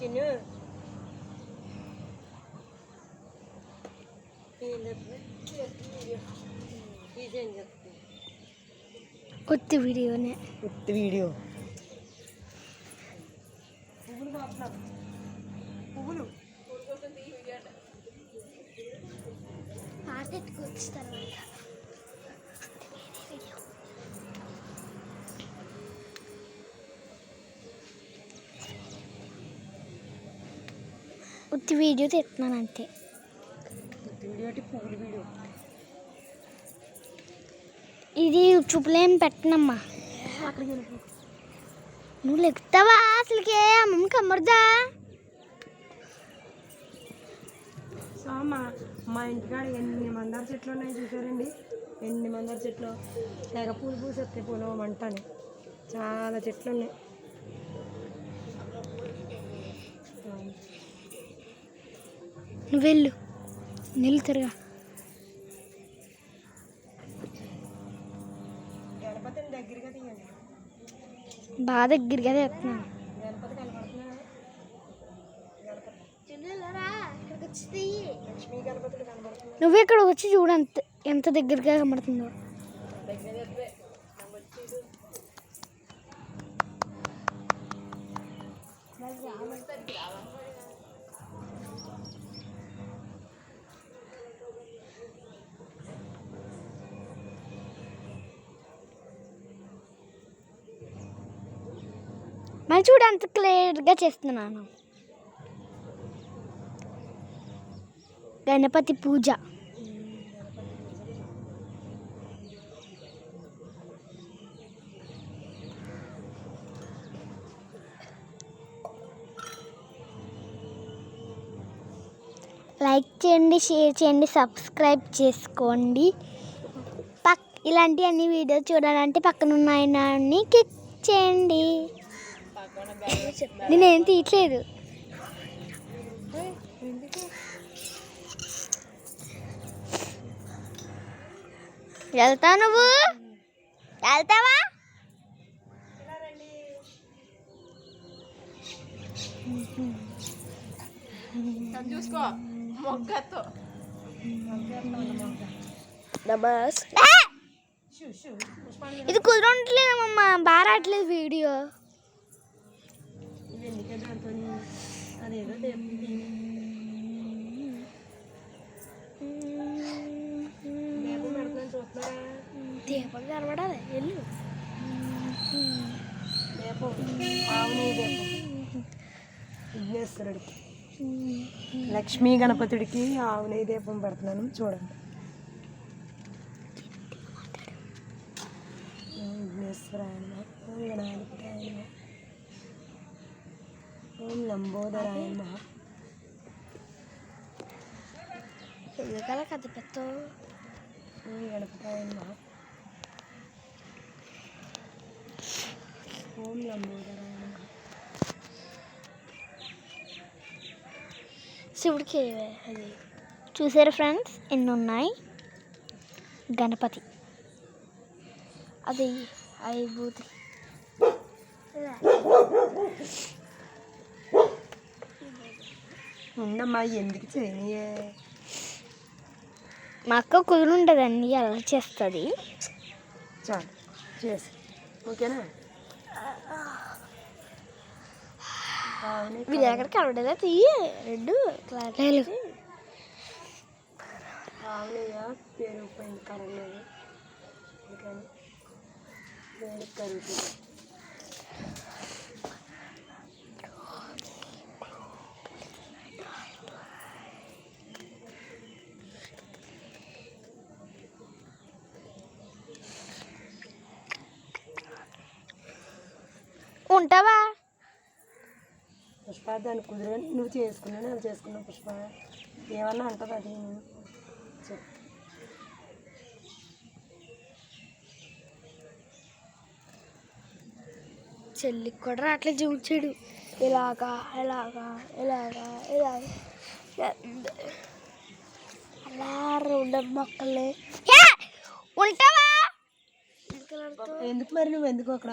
చిన్ను ఏం చెప్తున్నా తీసేం చెప్తున్నా ఉత్తి వీడియో తెస్తున్నాను అంతే ఇది చూపులేం పెట్టనమ్మా. నువ్వు లెక్కుతావా అసలుకే? అమ్మమ్మకి అమ్మరుదా సో మా ఇంటికాడ ఎన్ని మందార చెట్లు ఉన్నాయి చూసారండి ఎన్ని మందార చెట్లు? లేక పూలు పూసేస్తే పొలం అంటాను చాలా చెట్లు ఉన్నాయి. నువ్వు వెళ్ళు నిలుతురుగా బాగా దగ్గరగా తెస్తున్నాను కనపడుతున్నా నువ్వు ఇక్కడ వచ్చి చూడు అంత ఎంత దగ్గరగా కనబడుతుందో. మరి చూడు అంత క్లియర్గా చేస్తున్నాను. గణపతి పూజ. లైక్ చేయండి షేర్ చేయండి సబ్స్క్రైబ్ చేసుకోండి. పక్ ఇలాంటి అన్ని వీడియోస్ చూడాలంటే పక్కన ఉన్న క్లిక్ చేయండి. నేనేం తీయట్లేదు. వెళ్తావు నువ్వు? వెళ్తావా? చూసుకో మొగ్గతో. నమస్ ఇది కుదరట్లేదమ్మా బాగా రావట్లేదు వీడియో. అదేదో దేవుడికి దీపం కనబడాలి వెళ్ళు. దీపం విఘ్నేశ్వరుడికి లక్ష్మీ గణపతుడికి ఆవు నెయ్యి దీపం పెడుతున్నాను చూడండి. ఓం విఘ్నేశ్వరాయ నమః. ఓం లంబోదరాయ నమః. ఎందుకలా కథ పెద్ద ఓం గణపతాయ. ఓం లంబోదరాయ నమః. శివుడికి అది చూసారు ఫ్రెండ్స్ ఎన్ని ఉన్నాయి గణపతి అది ఐబూతి ఉండమ్మా ఎందుకు చేయనియే? మా అక్క కుదురు ఉంటుందండి అలా చేస్తుంది. చాలు చేసి. ఓకేనా? వీళ్ళు ఎక్కడ కలవడదా తీయ రెండు క్లారిటీ ఆవునయ్య పెరిగిపోయింది కరగలేదు అందుకని వేడి కరుగుతుంది ఉంటావా? పుష్ప దాన్ని కుదిరే నువ్వు చేసుకున్నాను అది చేసుకున్నావు పుష్ప. ఏమన్నా అంటది అది? నేను చెప్పు చెల్లికి కూడా రావట్లేదు చూచాడు ఇలాగా ఇలాగా ఇలాగా ఇలాగా. అలా రెండు మొక్కలే! ఉంటావా? ఎందుకు మరి నువ్వు ఎందుకు అక్కడ?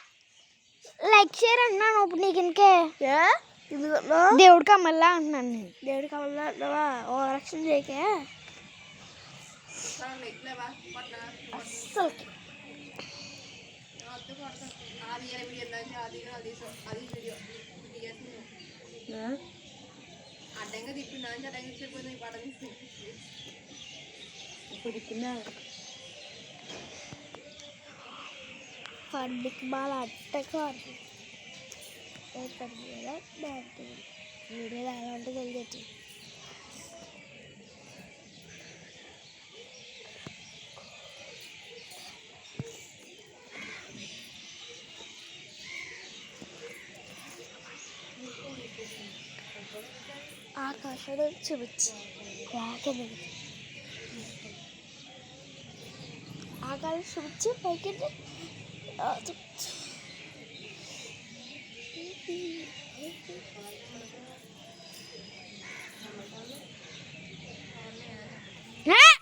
లైక్ షేర్ అంటున్నాను ఇప్పుడు నీకు ఇంకే దేవుడి కమ్మల్లా అంటున్నాను నేను దేవుడి కమ్మల్లా అంటున్నావా ఓ రక్షణ చేయకే అస్సలు ఆ? ఇప్పుడు kardık balatta kardık. Yapabiliyorlar. Ben de neler orada geleceğim. Arkadaşlar hepsi bitti. Merak edelim. Arkadaşlar hepsi bitti. Peki de হ্যাঁ?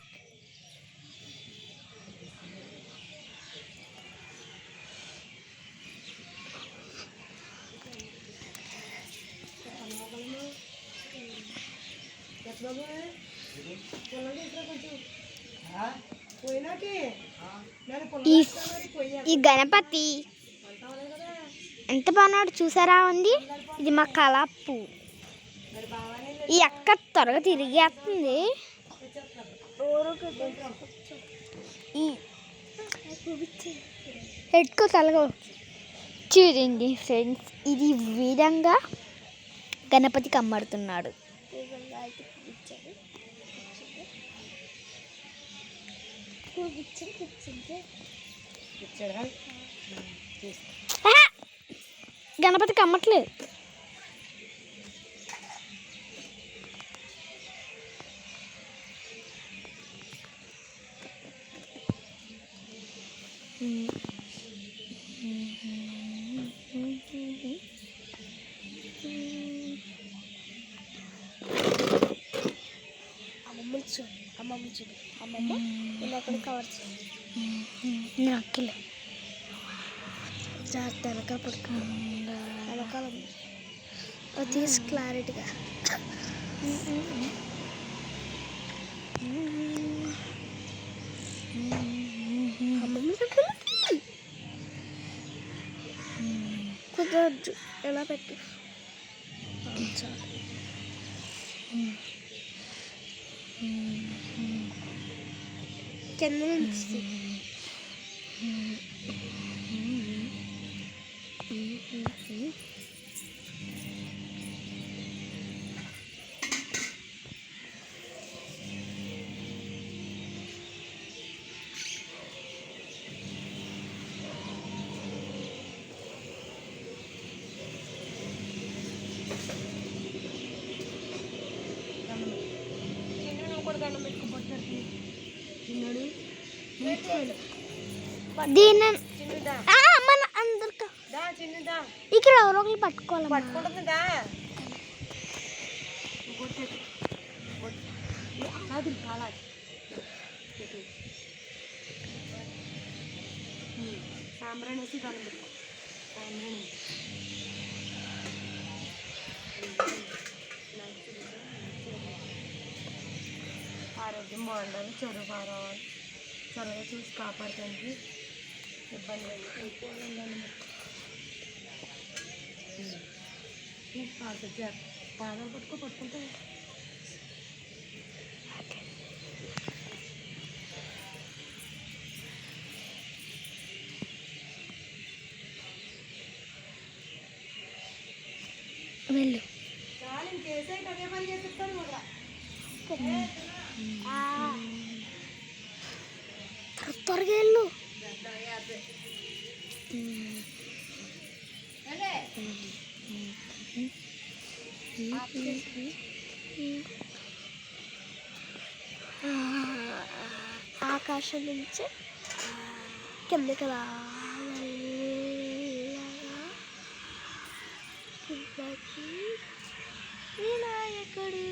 বাবা হ্যাঁ ఈ గణపతి ఎంత బాగున్నాడు చూసారా ఉంది? ఇది మా కలాపు ఈ అక్క త్వరగా తిరిగేస్తుంది ఈ పెట్టుకో తలగా. చూడండి ఫ్రెండ్స్ ఇది విధంగా గణపతికి అమ్మడుతున్నాడు. గణపతికి అమ్మట్లేదు అమ్మమ్మ చూడు అమ్మమ్మ చూడు. అమ్మమ్మ? అక్కడ కవర్ నక్కలే జాగ్రత్త వెనకాల తీసి క్లారిటీగా. కుదరదు. ఎలా పెట్టు? చాలు. kendine bitsin. Mm-hmm. దీని మన అందరికా దా చిన్నదా. ఇక్కడ ఎవరో ఒకరు పట్టుకోవాలి పట్టుకుంటుందా సాంబ్రాణి వేసి పెట్టుకో. సాంబ్రాణి. ఆరోగ్యం బాగుండాలి చదువు బాగా రావాలి. చదువు చూసి కాపాడటానికి ఇబ్బంది పాదాలు పట్టుకో పట్టుకుంటా వెళ్ళు త్వరగా వెళ్ళు. ఆకాశం నుంచి కిందకి రాగా కిందకి వినాయకుడు.